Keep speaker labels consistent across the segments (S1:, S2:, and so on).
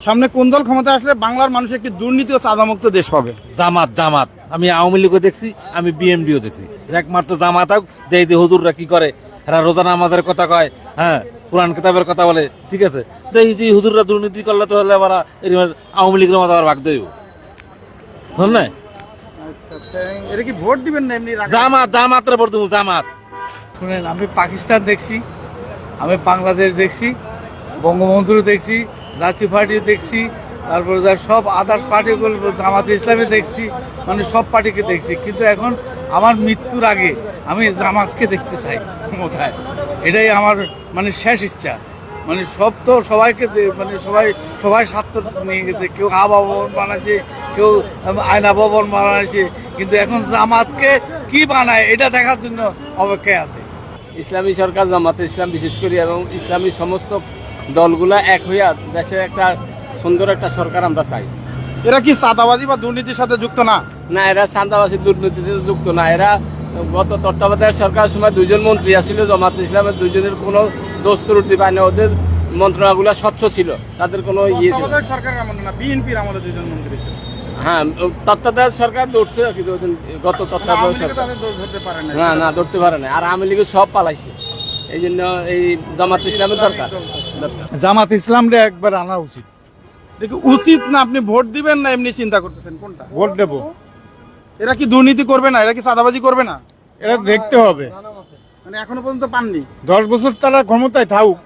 S1: সামনে কোন দল ক্ষমতা আসলে বাংলার মানুষ একটি দুর্নীতি ও চাঁদামুক্ত দেশ পাবে?
S2: জামাত জামাত। আমি আওয়ামী লীগও দেখছি আমি বিএমডিও দেখছি। একমাত্র জামাত হোক যে এই হুজুররা কি করে? এরা রোজানা আমাদের কথা কয় হ্যাঁ কোরআন কিতাবের কথা বলে ঠিক আছে? তো এই যে হুজুররা দুর্নীতি করলে তো হলে আবার আওয়ামী লীগের মতো আবার ভাগ দেব বুঝলেন না?
S1: এটা কি ভোট দিবেন না এমনি
S2: জামাত জামাতের পর তুমি জামাত।
S3: শুনেন আমি পাকিস্তান দেখছি আমি বাংলাদেশ দেখছি বঙ্গবন্ধু দেখছি জাতীয় পার্টি দেখছি, তারপরে সব আদার্স পার্টিগুলো জামাত ইসলামী দেখছি মানে সব পার্টিকে দেখছি। কিন্তু এখন আমার মৃত্যুর আগে আমি জামাতকে দেখতে চাই ক্ষমতায় এটাই আমার মানে শেষ ইচ্ছা। মানে সব তো সবাইকে মানে সবাই সবাই স্বার্থ নিয়ে গেছে। কেউ আবা ভবন বানাচ্ছে কেউ আয়না ভবন বানাচ্ছে কিন্তু এখন জামাতকে কি বানায়, এটা দেখার জন্য অপেক্ষায় আছে।
S4: ইসলামী সরকার, জামাতে ইসলাম, বিশেষ করে, এবং ইসলামী সমস্ত দলগুলা এক হইয়া দেশের একটা সুন্দর একটা সরকার আমরা চাই।
S1: এরা কি চাঁদাবাজি বা দুর্নীতির সাথে যুক্ত না?
S4: না এরা চান্দাবাসী দুর্নীতিতে যুক্ত না। এরা গত তত্ত্বাবধায়ক সরকারের সময় দুইজন মন্ত্রী আছিল জামাত ইসলামের দুইজনের কোনো দোষ ত্রুটি পায় না। ওদের মন্ত্রণাগুলো স্বচ্ছ ছিল তাদের কোনো ইয়ে ছিল
S1: বিএনপির আমলে মন্ত্রী ছিল।
S4: হ্যাঁ তত্ত্বাবধায়ক সরকার ধরছে কিন্তু গত তত্ত্বাবধায়ক সরকার।
S1: না
S4: না না ধরতে পারে না আর আওয়ামী লীগের সব পালাইছে। এই জন্য এই জামাত ইসলামের দরকার।
S3: জামাত ইসলামরে একবার আনা উচিত।
S1: দেখি উচিত না আপনি ভোট দিবেন না এমনি চিন্তা করতেছেন কোনটা?
S3: ভোট দেবো।
S1: এরা কি দুর্নীতি করবে না? এরা কি চাঁদাবাজি করবে না?
S3: এটা দেখতে হবে।
S1: মানে এখনও পর্যন্ত পাননি?
S3: দশ বছর তারা ক্ষমতায় থাকুক।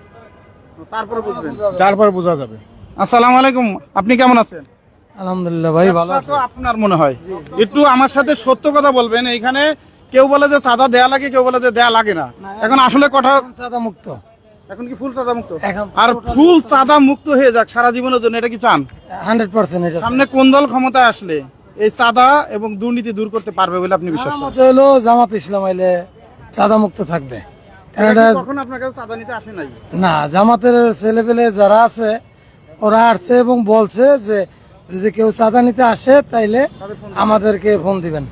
S1: তারপরে বুঝবেন।
S3: তারপর বোঝা যাবে।
S1: আসসালামু আলাইকুম আপনি কেমন আছেন?
S5: আলহামদুলিল্লাহ ভাই ভালো
S1: তো আপনার মনে হয়। একটু আমার সাথে সত্য কথা বলবেন। এইখানে কেউ বলে যে চাঁদা দেয়া লাগে কেউ বলে যে দেয়া লাগে না। এখন আসলে কথা
S5: চাঁদা মুক্ত।
S1: এখন কি ফুল চাঁদা মুক্ত?
S5: এখন
S1: আর ফুল চাঁদা মুক্ত। হয়ে যাক সারা জীবনের জন্য এটা কি চান?
S5: হান্ড্রেড পার্সেন্ট
S1: সামনে কোন দল ক্ষমতায় আসলে এই চাঁদা এবং দুর্নীতি দূর করতে পারবে বলে আপনি বিশ্বাস করেন?
S5: হলো জামাত ইসলাম আইলে চাঁদা মুক্ত থাকবে।
S1: কখন আপনার কাছে চাঁদা নিতে আসে নাই?
S5: না জামাতের ছেলেপেলে যারা আছে ওরা আসছে এবং বলছে যে যদি কেউ চাঁদা নিতে আসে তাইলে আমাদেরকে ফোন দিবেন।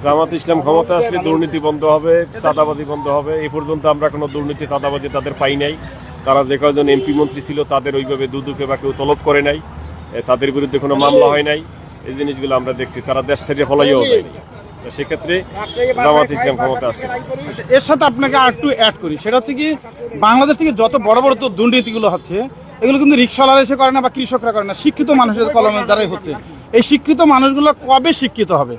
S6: জামাত ইসলাম ক্ষমতা আসলে দুর্নীতি বন্ধ হবে, চাঁদাবাজি বন্ধ হবে। এ পর্যন্ত আমরা কোনো দুর্নীতি, চাঁদাবাজি তাদের পাই নাই। তারা যে কয়জন এমপি মন্ত্রী ছিল তাদের ওইভাবে দুদুকে বা কেউ তলব করে নাই। তাদের বিরুদ্ধে কোনো মামলা হয় নাই। এই জিনিসগুলো আমরা দেখছি। তারা দেশ ছেড়ে ফলাইও তো সেক্ষেত্রে জামাত ইসলাম ক্ষমতা
S1: এর সাথে আপনাকে অ্যাড করি। সেটা হচ্ছে কি, বাংলাদেশ থেকে যত বড় বড় তো দুর্নীতিগুলো হচ্ছে, এগুলো কিন্তু করে না বা কৃষকরা করে না। শিক্ষিত মানুষের দ্বারাই হচ্ছে। এই শিক্ষিত মানুষগুলো কবে শিক্ষিত হবে?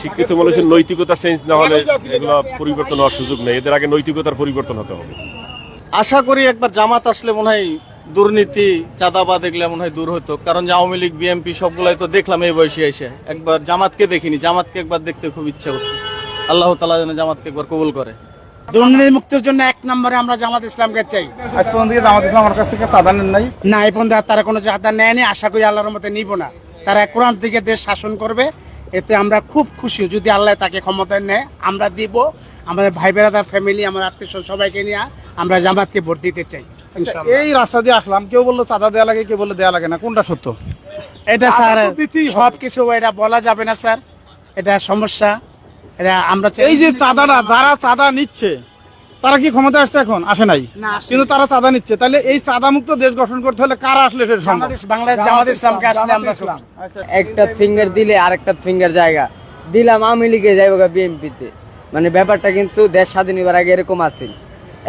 S6: শিক্ষিত মানুষের নৈতিকতা চেঞ্জ না হলে এগুলো পরিবর্তন হওয়ার সুযোগ নেই। এদের আগে নৈতিকতার পরিবর্তন হতে হবে।
S7: আশা করি একবার জামাত আসলে মনে হয় দুর্নীতি চাঁদাবাদ এগুলো মনে হয় দূর হতো। কারণ যে আওয়ামী লীগ বিএনপি সবগুলাই তো দেখলাম এই বয়সে এসে। একবার জামাতকে দেখিনি জামাতকে একবার দেখতে খুব ইচ্ছা হচ্ছে আল্লাহ তালা যেন জামাতকে একবার কবুল করে।
S8: দুর্নীতি মুক্তির জন্য এক নম্বরে আমরা জামাত ইসলামকে চাই।
S1: আজ পর্যন্ত জামাত ইসলাম আমার কাছ থেকে চাঁদা নেন নাই?
S8: না এই পর্যন্ত আর তারা কোনো চাঁদা নেয়নি। আশা করি আল্লাহর মতে নিব না। তারা কোরআন থেকে দেশ শাসন করবে। এতে আমরা খুব খুশি যদি আল্লাহ তাকে ক্ষমতায় নেয় আমরা দিব। আমাদের ভাই বেড়াদার ফ্যামিলি আমার আত্মীয় সবাইকে নিয়ে আমরা জামাতকে ভোট দিতে চাই
S1: এই রাস্তা দিয়ে আসলাম কেউ বলল চাঁদা দেওয়া লাগে কেউ বলল দেওয়া লাগে না কোনটা সত্য?
S8: এটা স্যার সব কিছু এটা বলা যাবে না স্যার এটা সমস্যা এটা আমরা চাই-
S1: এই যে চাঁদাটা যারা চাঁদা নিচ্ছে তারা কি ক্ষমতা আসছে এখন? আসে নাই। কিন্তু তারা চাঁদা নিচ্ছে। তাহলে এই চাঁদা মুক্ত দেশ গঠন করতে হলে কারা আসলে
S8: বাংলাদেশ বাংলাদেশ জামাত ইসলামকে আসলে আমরা
S1: আচ্ছা
S9: একটা ফিঙ্গার দিলে আরেকটা ফিঙ্গার জায়গা। দিলাম আওয়ামী লীগে যাইব বিএনপিতে। মানে ব্যাপারটা কিন্তু দেশ স্বাধীন হবার আগে এরকম আছিল।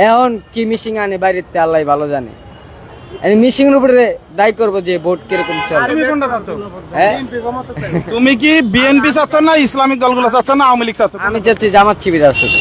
S9: এখন কি মিশিং আনে বাইরেতে আল্লাহ ভালো জানে। মিশিং এর উপরে দায়ী করব যে ভোট কীরকম হ্যাঁ?
S1: তুমি কি বিএনপি চাচ্ছ না ইসলামিক দলগুলো চাচ্ছ না আওয়ামী লীগ চাচ্ছ?
S9: আমি চাচ্ছি জামাত শিবির আসুক।